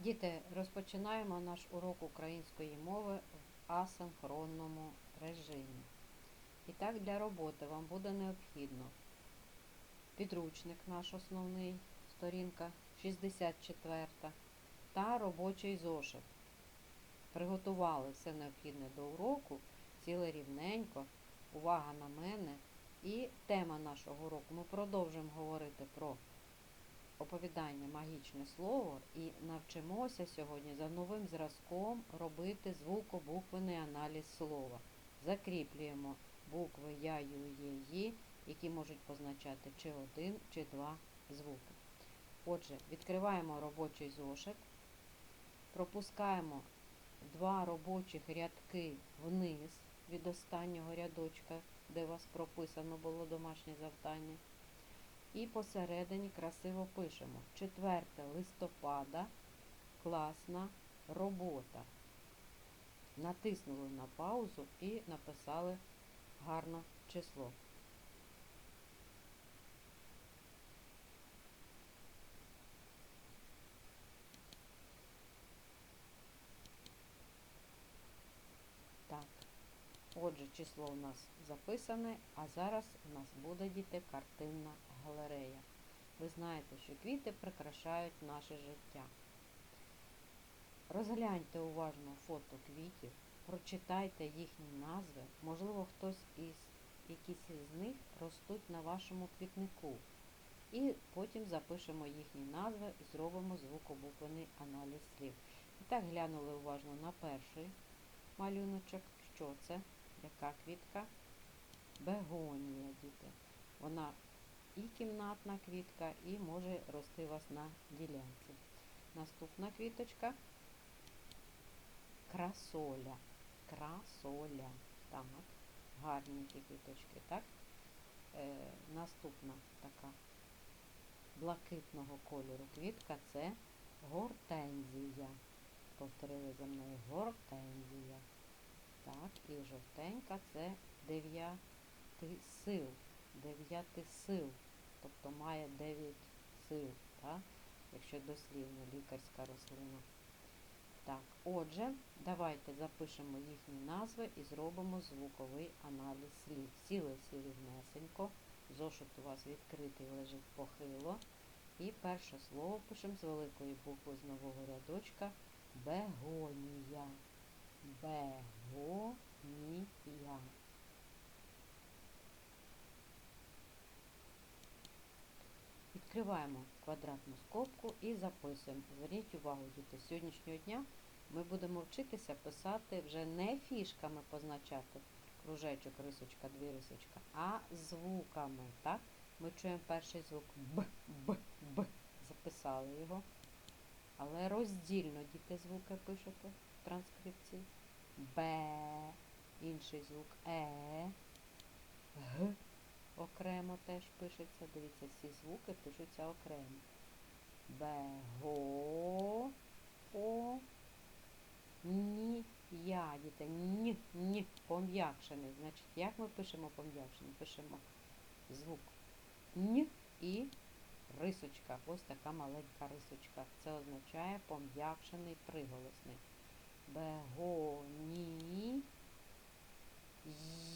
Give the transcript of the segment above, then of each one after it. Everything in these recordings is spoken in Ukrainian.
Діти, розпочинаємо наш урок української мови в асинхронному режимі. І так, для роботи вам буде необхідно підручник наш основний, сторінка 64 та робочий зошит. Приготували все необхідне до уроку, сіли рівненько, увага на мене. І тема нашого уроку. Ми продовжуємо говорити про оповідання магічне слово і навчимося сьогодні за новим зразком робити звукобуквений аналіз слова. Закріплюємо букви Я, Ю, Є, Ї, які можуть позначати чи один, чи два звуки. Отже, відкриваємо робочий зошит, пропускаємо два робочих рядки вниз від останнього рядочка, де у вас прописано було домашнє завдання. І посередині красиво пишемо 4 листопада класна робота. Натиснули на паузу і написали гарно число. Отже, число у нас записане, а зараз у нас буде діти картинна галерея. Ви знаєте, що квіти прикрашають наше життя. Розгляньте уважно фото квітів, прочитайте їхні назви, можливо, хтось із якісь із них ростуть на вашому квітнику. І потім запишемо їхні назви і зробимо звукобуквений аналіз слів. І так глянули уважно на перший малюночок. Що це? Яка квітка? Бегонія, діти. Вона і кімнатна квітка, і може рости у вас на ділянці. Наступна квіточка красоля. Красоля. Так, гарненькі квіточки, так? Е, Наступна така блакитного кольору квітка це гортензія. Повторили за мною гортензія. Так, і жовтенька це дев'яти сил. Дев'яти сил. Тобто має дев'ять сил, так? якщо дослівно лікарська рослина. Так, отже, давайте запишемо їхні назви і зробимо звуковий аналіз слів. Сіли всі рівнесенько. Зошит у вас відкритий лежить похило. І перше слово пишемо з великої букви з нового рядочка бегонія. Бегонія. Відкриваємо квадратну скобку і записуємо. Зверніть увагу, діти, з сьогоднішнього дня ми будемо вчитися писати вже не фішками позначати кружечок, рисочка, дві рисочка, а звуками. так? Ми чуємо перший звук Б, Б, Б. Записали його. Але роздільно діти звуки пишете в транскрипції. Б, інший звук Е, Г. Окремо теж пишеться. Дивіться, всі звуки пишуться окремо. Б, го, о, ні, я, діти, ні, ні, пом'якшений. Значить, як ми пишемо пом'якшений? Пишемо звук н і рисочка. Ось така маленька рисочка. Це означає пом'якшений приголосний. Бегоні.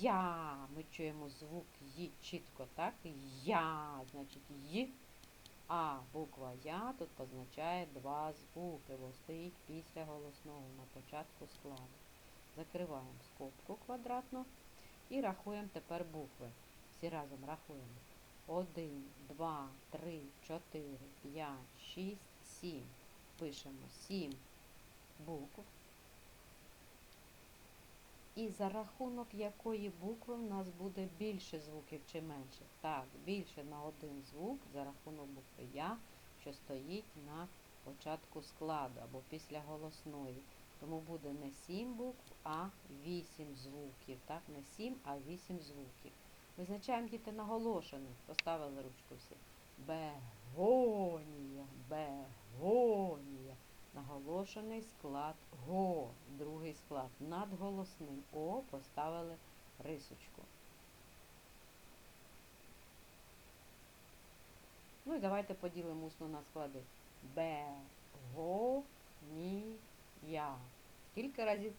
Я. Ми чуємо звук Ї чітко, так? Я, значить Й. А буква Я тут позначає два звуки, бо стоїть після голосного на початку складу. Закриваємо скобку квадратну і рахуємо тепер букви. Всі разом рахуємо. 1, 2, 3, 4, 5, 6, 7. Пишемо 7 букв. І за рахунок якої букви в нас буде більше звуків чи менше? Так, більше на один звук за рахунок букви Я, що стоїть на початку складу або після голосної. Тому буде не 7 букв, а 8 звуків. Так, не 7, а 8 звуків. Визначаємо діти наголошених. Поставили ручку всі. Бегонія, бегонія. Наголошений склад ГО, другий склад. Над голосним О поставили рисочку. Ну і давайте поділимо усно на склади. Б, Го, ні, я. Скільки разів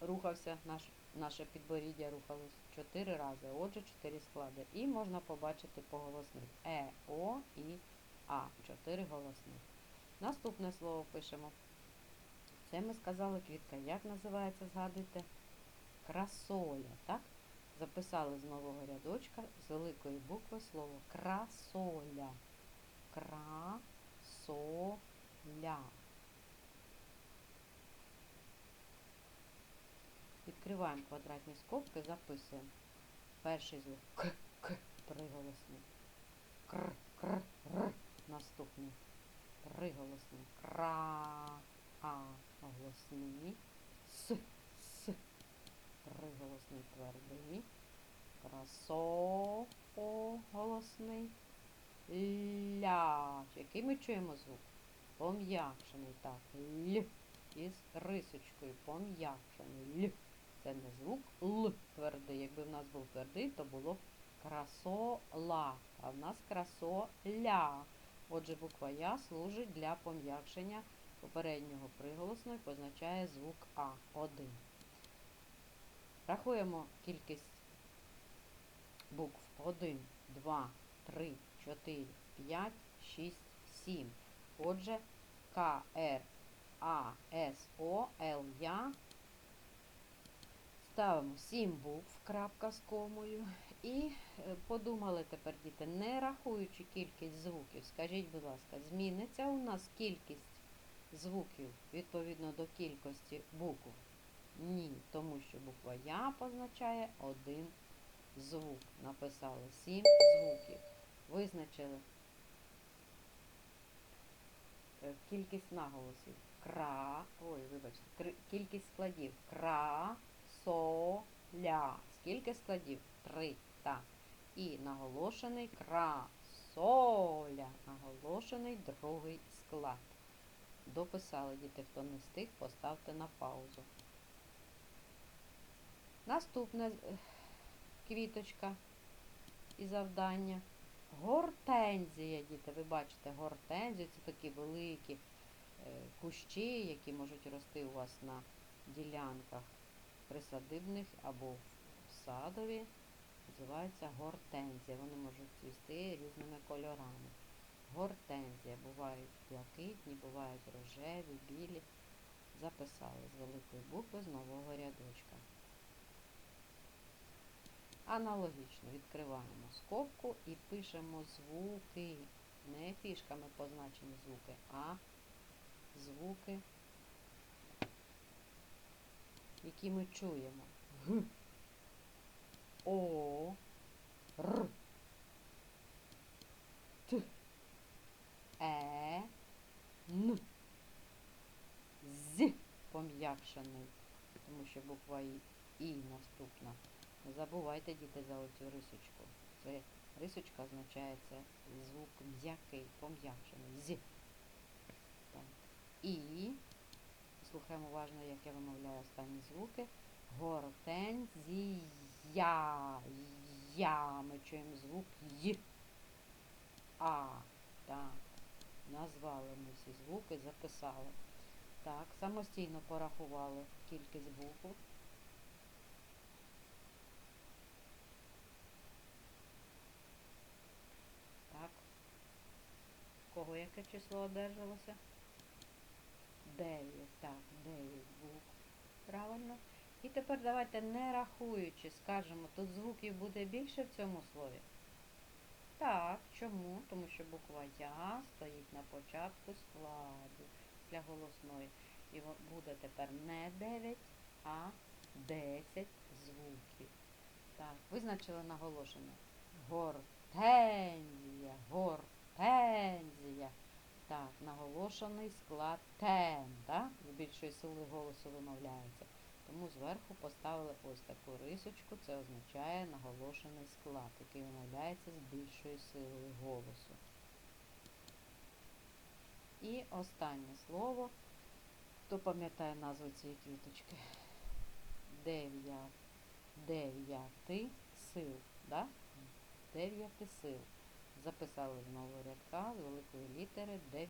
рухався наш, наше підборіддя рухалось? Чотири рази. Отже, чотири склади. І можна побачити по голосних. Е, О і А. Чотири голосних. Наступне слово пишемо. Це ми сказали квітка. Як називається, згадуйте? Красоля, так? Записали з нового рядочка з великої букви слово красоля. Красоля. Відкриваємо квадратні скобки, записуємо. Перший звук К, К, приголосний. Кр, Кр, Р. Наступний. Приголосний. Кра, А, голосний. С, С. Приголосний твердий. Красо, О, голосний. Ля. Який ми чуємо звук? Пом'якшений. Так. Л. Із рисочкою. Пом'якшений. Л. Це не звук Л твердий. Якби в нас був твердий, то було красола. А в нас красоля. Отже, буква Я служить для пом'якшення попереднього приголосного і позначає звук А. Один. Рахуємо кількість букв 1, 2, 3, 4, 5, 6, 7. Отже, К, Р, А, С, О, Л, Я. Ставимо 7 букв, крапка з комою. І е, подумали тепер, діти, не рахуючи кількість звуків, скажіть, будь ласка, зміниться у нас кількість звуків відповідно до кількості букв? Ні, тому що буква Я позначає один звук. Написали сім звуків. Визначили е, кількість наголосів. Кра. Ой, вибачте, кількість складів. Кра, со, ля. Скільки складів? Три. Так. І наголошений кра, соля. Наголошений другий склад. Дописали діти, хто не встиг, поставте на паузу. Наступне е, квіточка і завдання. Гортензія, діти. Ви бачите, гортензію це такі великі е, кущі, які можуть рости у вас на ділянках присадибних або в садові. Називаються гортензія. Вони можуть цвісти різними кольорами. Гортензія. Бувають блакитні, бувають рожеві, білі. Записали з великої букви з нового рядочка. Аналогічно відкриваємо скобку і пишемо звуки. Не фішками позначені звуки, а звуки, які ми чуємо. Г, О, Р, Т, Е, Н, З пом'якшений, тому що буква І, І наступна. Не забувайте, діти, за оцю рисочку. Це рисочка означає це звук м'який, пом'якшений. З. Так. І слухаємо уважно, як я вимовляю останні звуки. Гортензія. Я. Ми чуємо звук Й. А. Так. Назвали ми всі звуки, записали. Так, самостійно порахували кількість букв. Так. Кого яке число одержалося? 9. Так, 9 букв. Правильно. І тепер давайте не рахуючи, скажемо, тут звуків буде більше в цьому слові. Так, чому? Тому що буква Я стоїть на початку складу для голосної. І буде тепер не 9, а 10 звуків. Так, визначили наголошення. Гортензія, гортензія. Так, наголошений склад тен, так? З більшої сили голосу вимовляється. Тому зверху поставили ось таку рисочку, це означає наголошений склад, який вимовляється з більшою силою голосу. І останнє слово. Хто пам'ятає назву цієї квіточки? Дев'я, дев'яти сил. Да? Дев'яти сил. Записали з нового рядка з великої літери